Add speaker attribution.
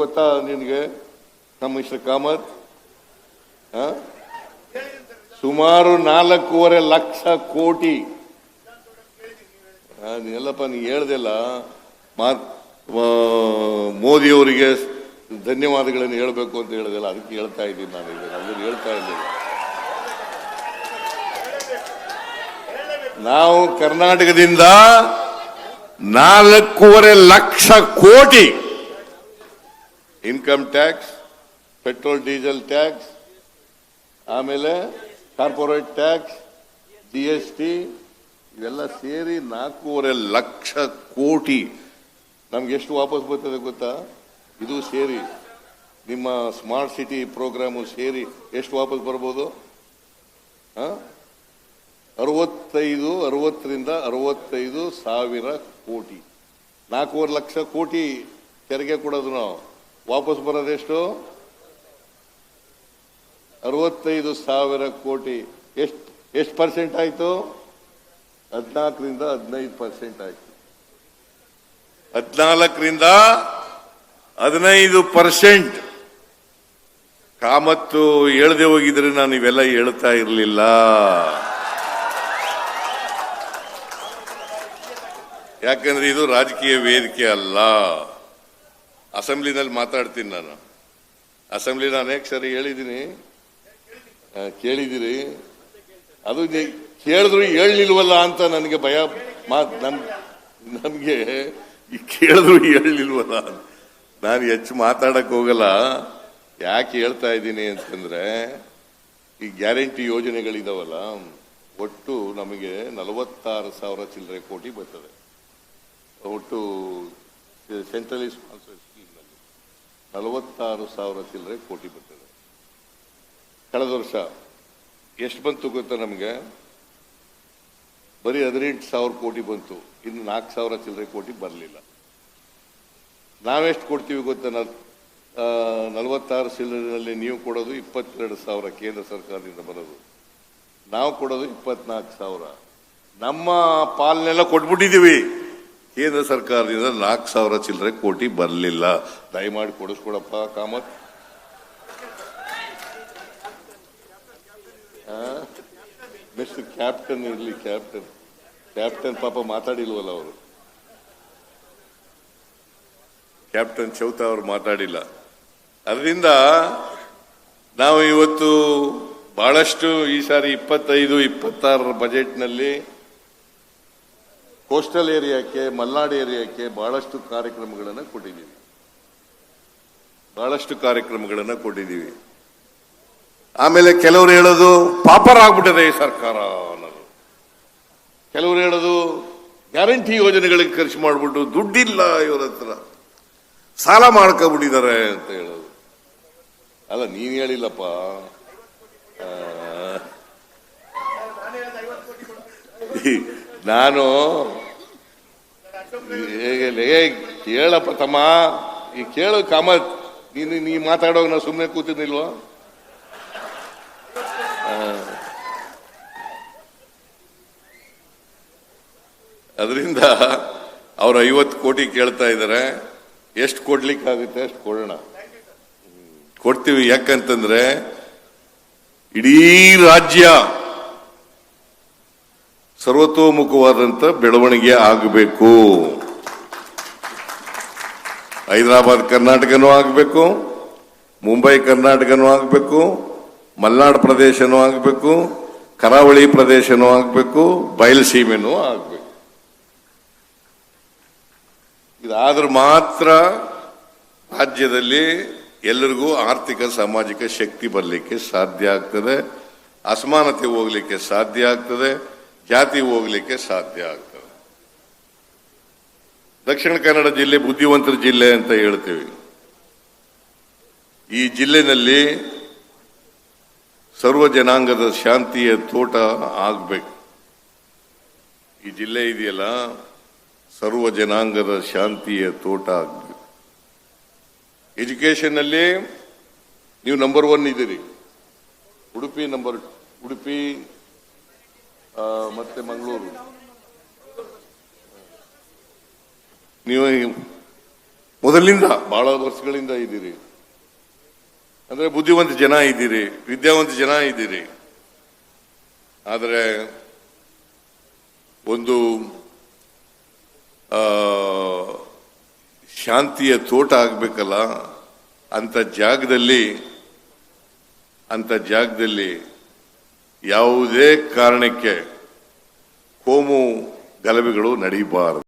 Speaker 1: ಗೊತ್ತಾ ನಿನಗೆ? ನಮ್ಮ ಮಿಸ್ಟರ್ ಕಾಮತ್? ಸುಮಾರು ನಾಲ್ಕೂವರೆ ಲಕ್ಷ ಕೋಟಿ. ಎಲ್ಲಪ್ಪ, ನೀ ಹೇಳ್ದೆಲ್ಲ ಮಾತ್ ಮೋದಿಯವರಿಗೆ ಧನ್ಯವಾದಗಳನ್ನು ಹೇಳಬೇಕು ಅಂತ ಹೇಳ್ದೆಲ್ಲ, ಅದಕ್ಕೆ ಹೇಳ್ತಾ ಇದ್ದೀನಿ ನಾನು ಈಗ ಹೇಳ್ತಾ ಇದ್ದೀನಿ. ನಾವು ಕರ್ನಾಟಕದಿಂದ ನಾಲ್ಕೂವರೆ lakh crore income tax petrol diesel tax ಆಮೇಲೆ corporate tax G S T ಇವೆಲ್ಲ ಸೇರಿ ನಾಲ್ಕೂವರೆ ಲಕ್ಷ ಕೋಟಿ ನಮ್ಗೆ ಎಷ್ಟು ವಾಪಸ್ ಬರ್ತದೆ ಗೊತ್ತಾ? ಇದು ಸೇರಿ, ನಿಮ್ಮ ಸ್ಮಾರ್ಟ್ ಸಿಟಿ ಪ್ರೋಗ್ರಾಮು ಸೇರಿ ಎಷ್ಟು ವಾಪಸ್ ಬರ್ಬೋದು? ಅರವತ್ತೈದು, ಅರವತ್ತರಿಂದ ಅರವತ್ತೈದು ಸಾವಿರ ಕೋಟಿ. ನಾಲ್ಕೂವರೆ ಲಕ್ಷ ಕೋಟಿ ತೆರಿಗೆ ಕೊಡೋದು ನಾವು. ವಾಪಸ್ ಬರೋದೆಷ್ಟು ಅರವತ್ತೈದು ಸಾವಿರ ಕೋಟಿ. ಎಷ್ಟು ಎಷ್ಟು ಪರ್ಸೆಂಟ್ ಆಯಿತು? ಹದಿನಾಲ್ಕರಿಂದ ಹದಿನೈದು ಪರ್ಸೆಂಟ್ ಆಯಿತು. ಹದಿನಾಲ್ಕರಿಂದ ಹದಿನೈದು ಪರ್ಸೆಂಟ್ ಕಾಮತ್ತು ಹೇಳದೆ ಹೋಗಿದ್ರೆ ನಾನು ಇವೆಲ್ಲ ಹೇಳ್ತಾ ಇರಲಿಲ್ಲ. ಯಾಕಂದ್ರೆ ಇದು ರಾಜಕೀಯ ವೇದಿಕೆ ಅಲ್ಲ. ಅಸೆಂಬ್ಲಿನಲ್ಲಿ ಮಾತಾಡ್ತೀನಿ ನಾನು. ಅಸೆಂಬ್ಲಿ ಅನೇಕ ಸರಿ ಹೇಳಿದ್ದೀನಿ? ಕೇಳಿದ್ದೀರಿ? ಅದು ಕೇಳಿದ್ರು ಹೇಳಲಿಲ್ವಲ್ಲ ಅಂತ ನನಗೆ ಭಯ, ಮಾತು ಈ ಕೇಳಿದ್ರು ಹೇಳಲಿಲ್ವಲ್ಲ ನಾನು ಹೆಚ್ಚು ಮಾತಾಡಕ್ಕೆ ಹೋಗಲ್ಲ. ಯಾಕೆ ಹೇಳ್ತಾ ಇದ್ದೀನಿ ಅಂತಂದ್ರೆ, ಈ ಗ್ಯಾರಂಟಿ ಯೋಜನೆಗಳಿದಾವಲ್ಲ, ಒಟ್ಟು ನಮಗೆ ನಲವತ್ತಾರು ಸಾವಿರ ಚಿಲ್ಲರೆ ಕೋಟಿ ಬರ್ತದೆ. ಒಟ್ಟು ಸೆಂಟ್ರಲಿ ಸ್ಪಾನ್ಸರ್ ಸ್ಕೀಮ್ನಲ್ಲಿ ನಲವತ್ತಾರು ಸಾವಿರ ಚಿಲ್ಲರೆ ಕೋಟಿ ಬರ್ತದೆ. ಕಳೆದ ವರ್ಷ ಎಷ್ಟು ಬಂತು ಗೊತ್ತಾ ನಮಗೆ? ಬರೀ ಹದಿನೆಂಟು ಸಾವಿರ ಕೋಟಿ ಬಂತು. ಇನ್ನು ನಾಲ್ಕು ಸಾವಿರ ಚಿಲ್ಲರೆ ಕೋಟಿ ಬರಲಿಲ್ಲ. ನಾವೆಷ್ಟು ಕೊಡ್ತೀವಿ ಗೊತ್ತಾ? ನಲವತ್ತಾರು ಚಿಲ್ಲರೆನಲ್ಲಿ ನೀವು ಕೊಡೋದು ಇಪ್ಪತ್ತೆರಡು ಸಾವಿರ ಕೇಂದ್ರ ಸರ್ಕಾರದಿಂದ ಬರೋದು. ನಾವು ಕೊಡೋದು ಇಪ್ಪತ್ನಾಲ್ಕು ಸಾವಿರ. ನಮ್ಮ ಪಾಲನೆಲ್ಲ ಕೊಟ್ಬಿಟ್ಟಿದ್ದೀವಿ. ಕೇಂದ್ರ ಸರ್ಕಾರದಿಂದ ನಾಲ್ಕು ಸಾವಿರ ಚಿಲ್ಲರೆ ಕೋಟಿ ಬರಲಿಲ್ಲ. ದಯಮಾಡಿ ಕೊಡಿಸ್ಕೊಡಪ್ಪ, ಕಾಮತ್. ಮಿಸ್ಟರ್ ಕ್ಯಾಪ್ಟನ್ ಇರಲಿ ಕ್ಯಾಪ್ಟನ್ ಕ್ಯಾಪ್ಟನ್ ಪಾಪ ಮಾತಾಡಿಲ್ವಲ್ಲ ಅವರು. ಕ್ಯಾಪ್ಟನ್ ಚೌತ ಅವರು ಮಾತಾಡಿಲ್ಲ. ಅದರಿಂದ ನಾವು ಇವತ್ತು ಬಹಳಷ್ಟು ಈ ಸಾರಿ ಇಪ್ಪತ್ತೈದು, ಇಪ್ಪತ್ತಾರರ ಬಜೆಟ್ನಲ್ಲಿ ಕೋಸ್ಟಲ್ ಏರಿಯಾಕ್ಕೆ, ಮಲ್ನಾಡು ಏರಿಯಾಕ್ಕೆ ಬಹಳಷ್ಟು ಕಾರ್ಯಕ್ರಮಗಳನ್ನು ಕೊಟ್ಟಿದ್ದೀವಿ. ಬಹಳಷ್ಟು ಕಾರ್ಯಕ್ರಮಗಳನ್ನು ಕೊಟ್ಟಿದ್ದೀವಿ. ಆಮೇಲೆ ಕೆಲವರು ಹೇಳೋದು ಪಾಪರ್ ಆಗ್ಬಿಟ್ಟಿದೆ ಈ ಸರ್ಕಾರ ಅನ್ನೋದು. ಕೆಲವರು ಹೇಳೋದು ಗ್ಯಾರಂಟಿ ಯೋಜನೆಗಳಿಗೆ ಖರ್ಚು ಮಾಡಿಬಿಟ್ಟು ದುಡ್ಡಿಲ್ಲ ಇವರ ಹತ್ರ. ಸಾಲ ಮಾಡ್ಕೊಬಿಟ್ಟಿದ್ದಾರೆ ಅಂತ ಹೇಳೋದು. ಅಲ್ಲ, ನೀನ್ ಹೇಳಿಲ್ಲಪ್ಪ. ನಾನು ಕೇಳಪ್ಪ ತಮ್ಮ. ಈ ಕೇಳು ಕಾಮತ್. ನೀನು, ನೀ ಮಾತಾಡೋವಾಗ ನಾ ಸುಮ್ಮನೆ ಕೂತಿದ್ದಿಲ್ವ? ಅದರಿಂದ ಅವ್ರು ಐವತ್ತು ಕೋಟಿ ಕೇಳ್ತಾ ಇದ್ದಾರೆ ಎಷ್ಟು ಕೊಡ್ಲಿಕ್ಕಾಗುತ್ತೆ ಅಷ್ಟು ಕೊಡೋಣ. ಕೊಡ್ತೀವಿ ಯಾಕಂತಂದ್ರೆ ಇಡೀ ರಾಜ್ಯ ಸರ್ವತೋಮುಖವಾದಂತ ಬೆಳವಣಿಗೆ ಆಗಬೇಕು. ಹೈದರಾಬಾದ್ ಕರ್ನಾಟಕನೂ ಆಗಬೇಕು, ಮುಂಬೈ ಕರ್ನಾಟಕನೂ ಆಗಬೇಕು, ಮಲ್ನಾಡು ಪ್ರದೇಶನೂ ಆಗಬೇಕು, ಕರಾವಳಿ ಪ್ರದೇಶನೂ ಆಗಬೇಕು, ಬಯಲುಸೀಮೆನೂ ಆಗಬೇಕು. ಇದಾದ್ರೂ ಮಾತ್ರ ರಾಜ್ಯದಲ್ಲಿ ಎಲ್ಲರಿಗೂ ಆರ್ಥಿಕ ಸಾಮಾಜಿಕ ಶಕ್ತಿ ಬರಲಿಕ್ಕೆ ಸಾಧ್ಯ ಆಗ್ತದೆ, ಅಸಮಾನತೆ ಹೋಗ್ಲಿಕ್ಕೆ ಸಾಧ್ಯ ಆಗ್ತದೆ ಜಾತಿ ಹೋಗ್ಲಿಕ್ಕೆ ಸಾಧ್ಯ ಆಗ್ತದೆ. ದಕ್ಷಿಣ ಕನ್ನಡ ಜಿಲ್ಲೆ ಬುದ್ಧಿವಂತರ ಜಿಲ್ಲೆ ಅಂತ ಹೇಳ್ತೀವಿ. ಈ ಜಿಲ್ಲೆನಲ್ಲಿ ಸರ್ವ ಜನಾಂಗದ ಶಾಂತಿಯ ತೋಟ ಆಗ್ಬೇಕು. ಈ ಜಿಲ್ಲೆ ಇದೆಯಲ್ಲ, ಸರ್ವ ಜನಾಂಗದ ಶಾಂತಿಯ ತೋಟ ಆಗ್ಬೇಕು. ಎಜುಕೇಶನ್ ಅಲ್ಲಿ ನೀವು ನಂಬರ್ ಒನ್ ಇದ್ದೀರಿ. ಉಡುಪಿ ನಂಬರ್, ಉಡುಪಿ ಮತ್ತೆ ಮಂಗಳೂರು. ನೀವು
Speaker 2: ಮೊದಲಿಂದ
Speaker 1: ಬಹಳ ವರ್ಷಗಳಿಂದ ಇದ್ದೀರಿ. ಅಂದ್ರೆ ಬುದ್ಧಿವಂತ ಜನ ಇದ್ದೀರಿ, ವಿದ್ಯಾವಂತ ಜನ ಇದ್ದೀರಿ. ಆದರೆ ಒಂದು ಶಾಂತಿಯ ತೋಟ ಆಗ್ಬೇಕಲ್ಲ, ಅಂತ ಜಾಗದಲ್ಲಿ ಅಂತ ಜಾಗದಲ್ಲಿ ಯಾವುದೇ ಕಾರಣಕ್ಕೆ ಕೋಮು ಗಲಭೆಗಳು ನಡೀಬಾರದು.